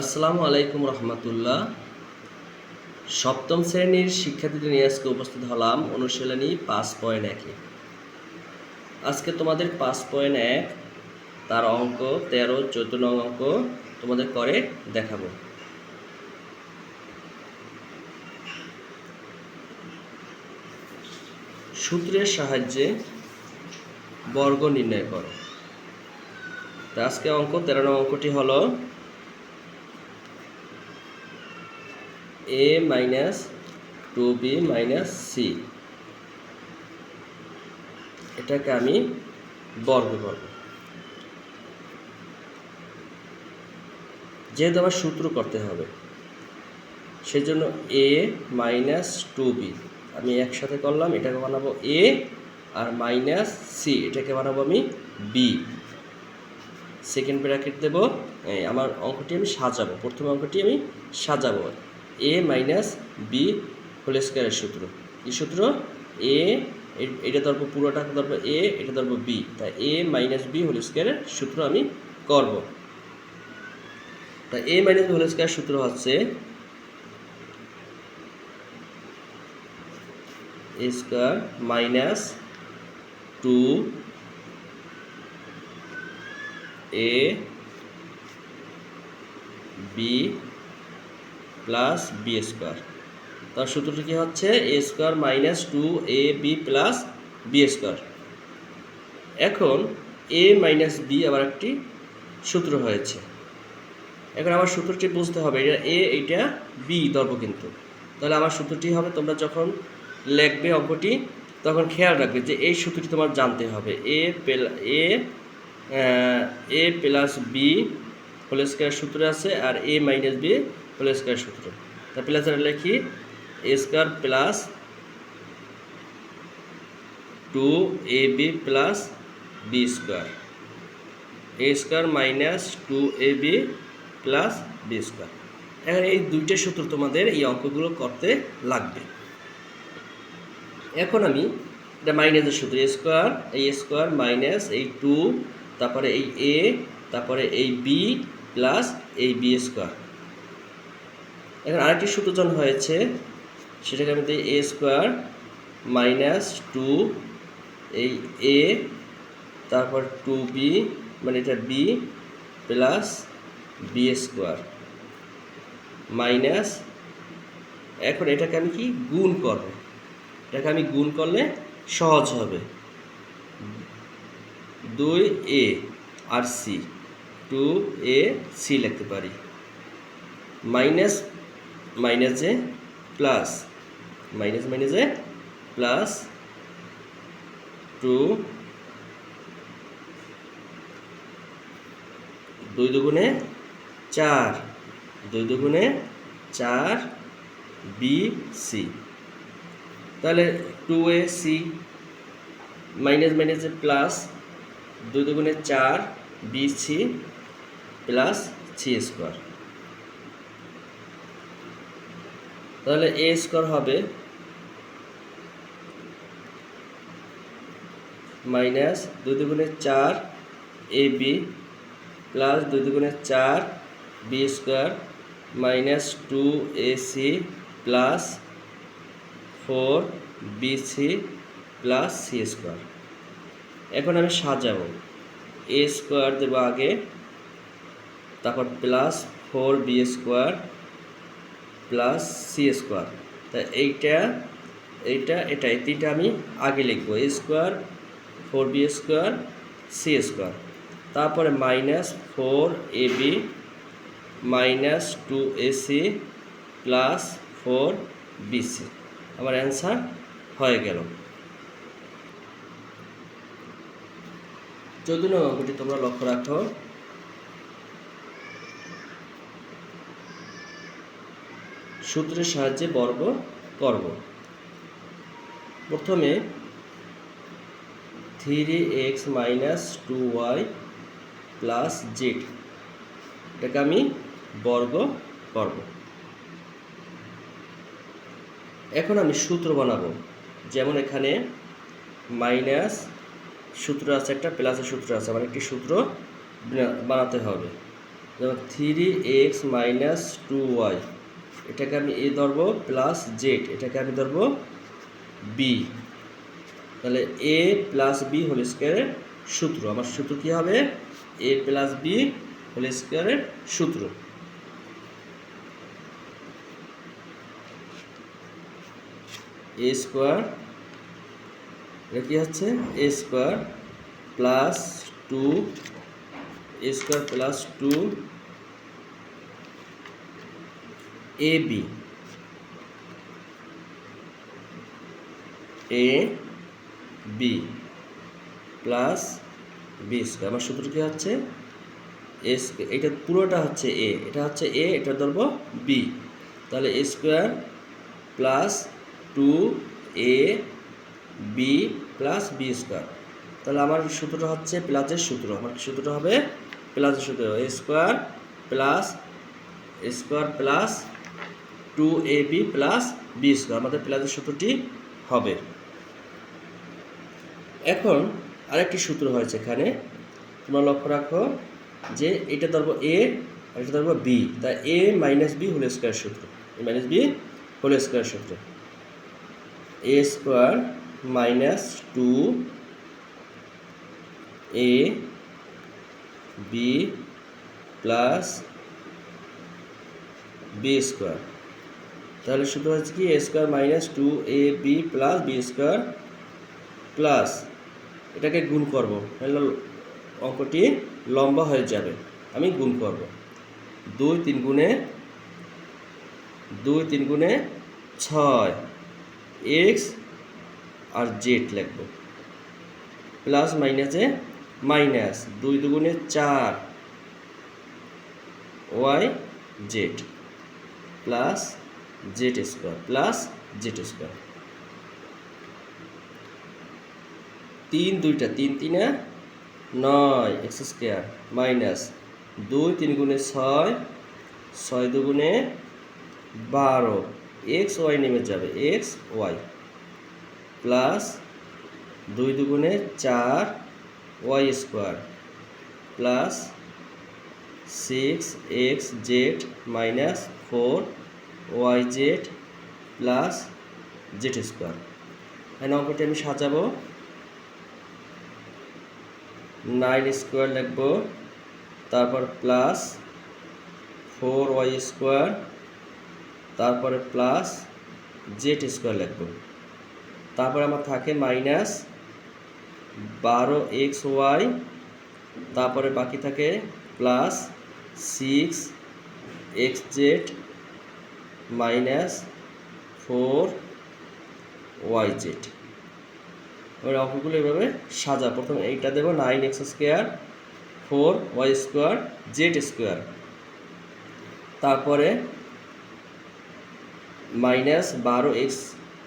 আসসালামু আলাইকুম রহমতুল্লাহ। সপ্তম শ্রেণির শিক্ষার্থীদের নিয়ে আজকে উপস্থিত হলাম অনুশীলনী পাঁচ পয়েন্ট একে। আজকে তোমাদের পাঁচ পয়েন্ট এক, তার অঙ্ক তেরো, চোদ্দ নং অঙ্ক তোমাদের করে দেখাবো। সূত্রের সাহায্যে বর্গ নির্ণয় করো। আজকে অঙ্ক তেরো নং অঙ্কটি হলো A minus two B minus C এটাকে আমি বর্গ করব। যেহেতু আমার সূত্র করতে হবে, সেজন্য এ মাইনাস টু বি আমি একসাথে করলাম, এটাকে বানাবো এ আর মাইনাস সি এটাকে বানাবো আমি বি সেকেন্ড ব্র্যাকেট দেবো আমার অঙ্কটি আমি সাজাবো, প্রথম অঙ্কটি আমি সাজাবো। এ মাইনাস বি হোল স্কোয়ারের সূত্র। কি সূত্র? এ, এটা ধরবো পুরোটা, ধরবো এ এটা ধরবো বি তাই এ মাইনাস বি হোল স্কোয়ারের সূত্র আমি করব। তা A minus B whole square সূত্র হচ্ছে A square minus two A B plus B square তার সূত্রটি কী হচ্ছে? A square minus two A B plus B square এখন এ মাইনাস বি আবার একটি সূত্র হয়েছে। এখন আমার সূত্রটি বুঝতে হবে, এটা এ এইটা বি ধরব কিন্তু। তাহলে আমার সূত্রটি হবে, তোমরা যখন লিখবে অঙ্কটি, তখন খেয়াল রাখবে যে এই সূত্রটি তোমার জানতে হবে। A A A plus B whole square সূত্র আছে আর A minus B whole square সূত্র। তা প্লাস লিখি A square plus two A B plus B square A square minus two A B plus B square এখন এই দুইটা সূত্র তোমাদের এই অঙ্কগুলো করতে লাগবে। এখন আমি এটা মাইনাসের সূত্র এ স্কোয়ার এই স্কোয়ার মাইনাস এই টু তারপরে এই এ তারপরে এই বি প্লাস এই বি স্কোয়ার এখন আরেকটি সূত্রজন হয়েছে, সেটাকে আমি দিই এ স্কোয়ার মাইনাস টু এই এ তারপর টু বি মানে এটা B plus B square minus এখন এটাকে আমি কি গুণ করব? এটাকে আমি গুণ করলে সহজ হবে। দুই এ আর সি টু এ সি লিখতে পারি। মাইনাস মাইনাসে প্লাস মাইনাস মাইনাসে প্লাস টু দুই দুগুণে চার, দুই দুগুণে চার বি সি। তাহলে টু এ সি মাইনাস মাইনাসে প্লাস দুই দুগুণে চার B C plus C square তাহলে এ স্কোয়ার হবে মাইনাস দুই দুগুণে চার এ বি প্লাস দুই দুগুণে চার B square minus two A C plus four B C plus C square এখন আমি সাজাবো। এ স্কোয়ার দেবো আগে, তারপর plus four B square plus C square তা এইটা এইটা এটা এই তিনটা আমি আগে লিখব। A square four B square C square তারপরে minus four A B minus two A C plus four B C আমার অ্যান্সার হয়ে গেল। চোদ্দ নং অঙ্কটি তোমরা লক্ষ্য রাখো। সূত্রের সাহায্যে বর্গ করব। প্রথমে three X minus two Y plus Z এটাকে আমি বর্গ করব। এখন আমি সূত্র বানাবো। যেমন এখানে মাইনাস সূত্র আছে একটা প্লাসের সূত্র আছে আমার একটি সূত্র বানাতে হবে। যেমন three X minus two Y এটাকে আমি এ ধরবো প্লাস জেড এটাকে আমি ধরবো বি তাহলে এ প্লাস বি হোল স্কোয়ারের সূত্র, আমার সূত্র কী হবে? এ প্লাস বি হোল স্কোয়ারের সূত্র। এ স্কোয়ার এটা কী হচ্ছে? A square plus two A square plus two A B A B plus B square আমার সূত্র কী হচ্ছে? এ এটা পুরোটা হচ্ছে এ এটা হচ্ছে এ এটা ধরবো বি তাহলে A square plus two A B plus B square তাহলে আমার সূত্রটা হচ্ছে প্লাসের সূত্র। আমার সূত্রটা হবে? প্লাসের সূত্র। A square plus square plus two A B plus B square আমাদের প্লাসের সূত্রটি হবে। এখন আরেকটি সূত্র হয়েছে এখানে। তোমরা লক্ষ্য রাখো যে এটা ধরবো এ আর এটা ধরবো বি তাই A minus B whole square সূত্র। A minus B whole square সূত্র। A square minus two A B plus B square তাহলে সূত্র হচ্ছে কি A square minus two A B plus B square plus এটাকে গুণ করব, তাহলে অঙ্কটি লম্বা হয়ে যাবে। আমি গুণ করব। দুই তিন গুণে, দুই তিন গুণে ছয়। এক্স আর জেড লিখব। প্লাস মাইনাসে মাইনাস দুই দুগুণে চার। Y Z plus Z square plus Z square. তিন, দুইটা, তিন, তিনে নয়, এক্স স্কোয়ার মাইনাস দুই, তিন গুণে ছয় ছয় দুগুণে বারো, এক্স ওয়াই নেমে যাবে, এক্স ওয়াই প্লাস দুই দুগুণে চার Y square plus six X Z minus four Y Z plus Z square এখানে অঙ্কটি আমি সাজাবো। নাইন স্কোয়ার লিখব। তারপর প্লাস ফোর ওয়াই স্কোয়ার তারপরে প্লাস জেড স্কোয়ার লিখব। তারপর আমার থাকে মাইনাস বারো এক্স ওয়াই তারপরে বাকি থাকে plus six X Z minus four Y Z এবার অঙ্কগুলো এভাবে সাজা। প্রথমে এইটা দেবো nine X square four Y square Z square তারপরে মাইনাস বারো X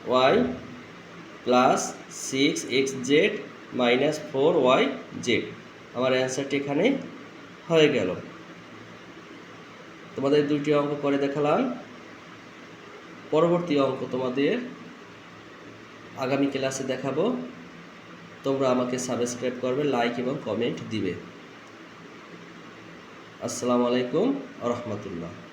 Y plus six X Z minus four Y Z আমার অ্যান্সারটি এখানে হয়ে গেল। তোমাদের দুইটি অঙ্ক করে দেখালাম। পরবর্তী অঙ্ক তোমাদের আগামী ক্লাসে দেখাবো। তোমরা আমাকে সাবস্ক্রাইব করবে, লাইক এবং কমেন্ট দিবে। আসসালামু আলাইকুম রহমতুল্লাহ।